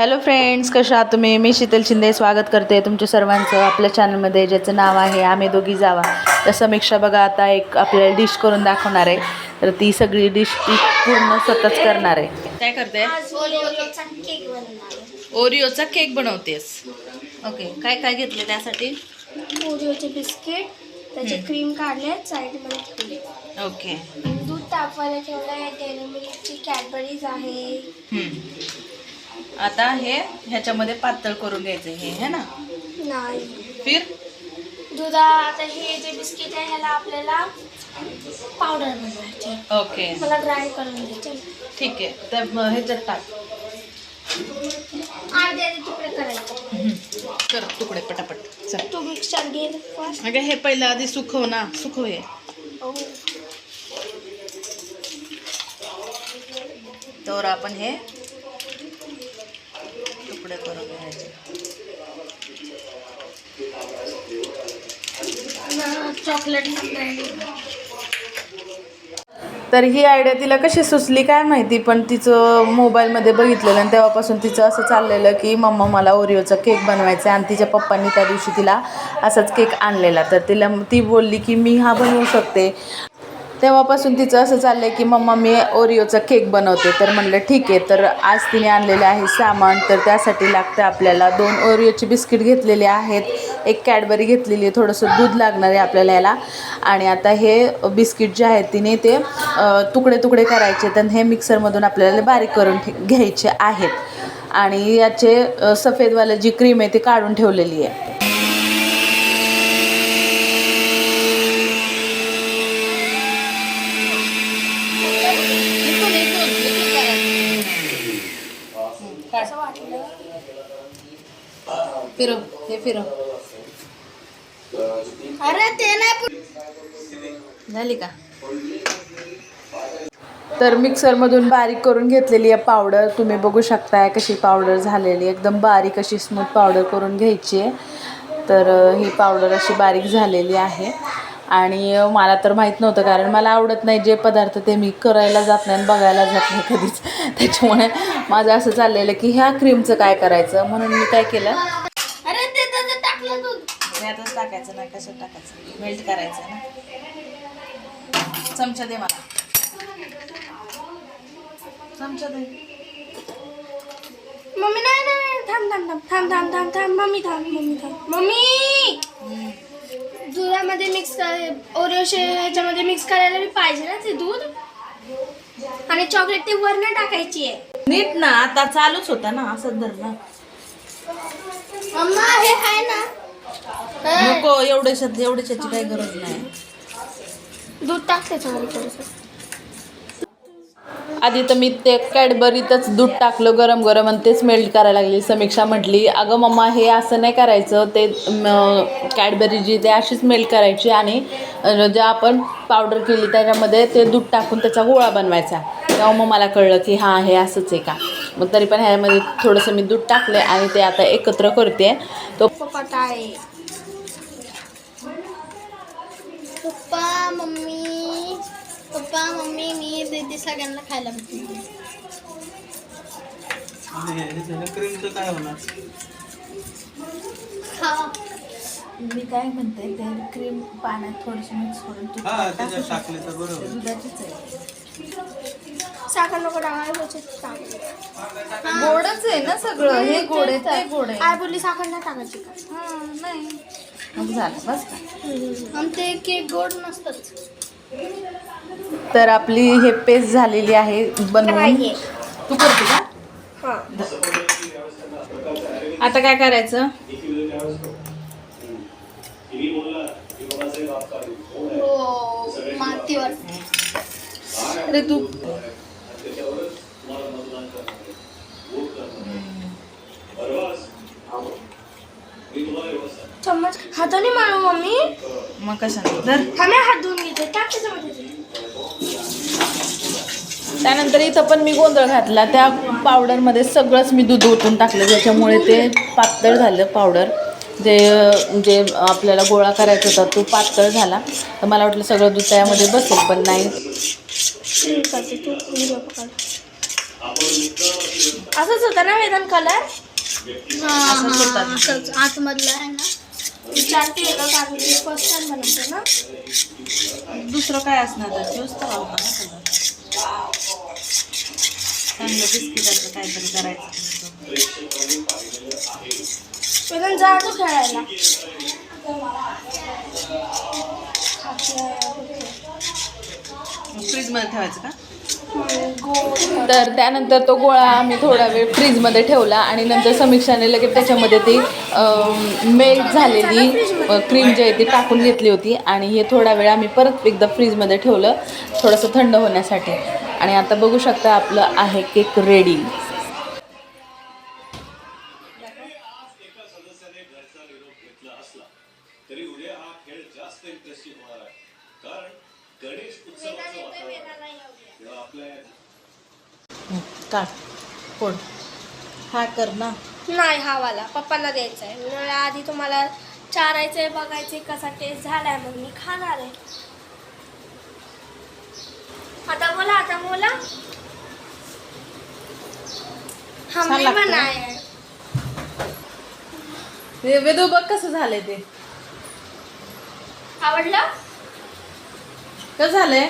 Hello friends कशा आहात तुम्ही? मी शीतल शिंदे. स्वागत करते तुमच्या सर्वांचं आपल्या चॅनलमध्ये ज्याचं नाव आहे आम्ही दोघी जावा. तर समीक्षा बघा आता एक आपल्याला डिश करून दाखवणार आहे. तर ती सगळी डिश ती पूर्ण स्वतःच करणार आहे. काय करते? आज ओरिओचा केक बनवणार आहे. ओरिओचा केक बनवतेस. ओके काय काय घेतले त्यासाठी? ओरिओचे बिस्किट त्याचे क्रीम काढले साईडमध्ये ठेवले. ओके दूध तापवायला ठेवलं आहे डेअरी मिल्कची कॅडबरीज आहे आता हे ह्याच्यामध्ये पातळ करून घ्यायचं हे है ना? नाही. फिर? दुधा आता हे जे बिस्किट आहे ह्याला आपल्याला पावडर बनवायचे ओके. मला ड्राय करून घ्यायचे ठीक आहे. तर मग ह्याच्यात टाक. अर्धे तुकडे करायचे. कर तुकडे पटापट. चल. तू मिक्सर घे अगं हे पहिलं आधी सुकव ना. सुकव हे. तर आपण हे तुकडे करून घ्यायचे चॉकलेट तर ही आयडिया तिला कशी सुचली काय माहिती पण तिचं मोबाईलमध्ये बघितलेलं आणि तेव्हापासून तिचं असं चाललेलं की मम्मा मला ओरिओचा केक बनवायचा आहे आणि तिच्या पप्पांनी त्या दिवशी तिला असाच केक आणलेला. तर तिला ती बोलली की मी हा बनवू शकते. तेव्हापासून तिचं असं चाललं आहे की मम्मा मी ओरिओचा केक बनवते. तर म्हणलं ठीक आहे तर आज तिने आणलेलं आहे सामान. तर त्यासाठी लागतं आपल्याला दोन ओरिओचे बिस्किट घेतलेले आहेत. एक कॅडबरी घेतलेली आहे थोडंसं दूध लागणार आहे आपल्याला याला. आणि आता हे बिस्किट जे आहेत तिने ते तुकडे तुकडे करायचे तर हे मिक्सरमधून आपल्याला बारीक करून घ्यायचे आहेत. आणि याचे सफेदवालं जी क्रीम आहे ती काढून ठेवलेली आहे. फिरव हे फिरव. अरे ते नाही झाली का? तर मिक्सरमधून बारीक करून घेतलेली आहे पावडर. तुम्ही बघू शकताय कशी पावडर झालेली आहे. एकदम बारीक अशी स्मूथ पावडर करून घ्यायची आहे. तर ही पावडर अशी बारीक झालेली आहे. आणि मला तर माहीत नव्हतं कारण मला आवडत नाही जे पदार्थ ते मी करायला जात नाही आणि बघायला जात नाही कधीच. त्याच्यामुळे माझं असं चाललेलं की ह्या क्रीमचं काय करायचं? म्हणून मी काय केलं अरे ते त्याचं टाकलं यातच टाकायचं ना कसं टाकायचं? मेल्ट करायचं ना? चमचा दे मला. चमचा दे. मम्मी नाही नाही. थांब थांब थांब थांब थांब थांब थांब मम्मी थांब मम्मी थांब. मम्मी! दुधामध्ये मिक्स ओरिओशे ह्याच्यामध्ये मिक्स करायला बी पाहिजे ना ते दूध? आणि चॉकलेट ते वरनं टाकायची आहे. नीट ना आता चालूच होता ना असं धर ना मम्मा हे आहे ना नको एवढ्याच्या एवढ्याची काही गरज नाही. दूध टाक त्याच्यामध्ये थोडंसं. आधी तर मी ते कॅडबरीतच दूध टाकलं गरम गरम आणि तेच मेल्ट करायला लागली. समीक्षा म्हटली अगं मम्मा हे असं नाही करायचं. ते कॅडबरी जी ते अशीच मेल्ट करायची आणि ज्या आपण पावडर केली त्याच्यामध्ये ते दूध टाकून त्याचा गोळा बनवायचा. तेव्हा मग मला कळलं की हां हे असंच आहे का? मग तरी पण ह्यामध्ये थोडंसं मी दूध टाकलं आणि ते आता एकत्र करते. तो पप्पा आहे पप्पा मम्मी. पप्पा मम्मी मी दीदी सगळ्यांना खायला काय मी काय म्हणते ते क्रीम पाण्यात थोडीशी मिक्स करून हा दुधाचीच आहे. साखर नको टाकायला. गोडच आहे ना सगळं हे गोड आहे ते गोड आहे. आई बोलली साखर नाही टाकायची का? हा, नाही. मग झालं बस का? ते केक गोड नसतंच तर आपली हे पेस्ट झालेली आहे बनवून. तू करते का? हां. आता काय करायचं? हो अरे तू चम्मच हाताने मारू मम्मी. मग कशाने? हात धुवून घेते. टाक त्यानंतर इथं पण मी गोंधळ घातला. त्या पावडरमध्ये सगळंच मी दूध ओतून टाकलं. ज्याच्यामुळे ते पातळ झालं पावडर जे जे आपल्याला गोळा करायचा होता तो पातळ झाला. तर मला वाटलं सगळं दूध त्यामध्ये बसेल पण नाही. असंच होतं ना वेदन कलर असंच होतात. असंच. आतमधलं आहे ना? विचारते का कारण की फर्स्ट टाइम बनवते ना. दुसरं काय असणार तर ज्यूस तर हवा ना सगळं. चांगलं बिस्किटाचं काहीतरी करायचं वेदन जा तू खेळायला. फ्रीजमध्ये ठेवायचं का? तर त्यानंतर तो गोळा आम्ही थोडा वेळ फ्रीजमध्ये ठेवला आणि नंतर समीक्षाने लगेच त्याच्यामध्ये ती मेल्ट झालेली क्रीम जी आहे ती टाकून घेतली होती. आणि हे थोडा वेळ आम्ही परत एकदा फ्रीजमध्ये ठेवलं थोडंसं थंड होण्यासाठी. आणि आता बघू शकता आपलं आहे केक रेडी फोड. हा कर ना. नाही हा वाला. पप्पांना द्यायचा आहे. मला आधी तुम्हाला चारायचंय बघायचंय कसा टेस्ट झालाय मग मी खाणार आहे. आता बोला आता बोला. हमने लागतं ना? बनाया. है हे वेदू बघ कसं झालंय ते. आवडलं? कसं झालंय?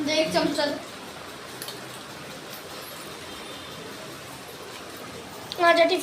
दे एक चमचा. মাজাটি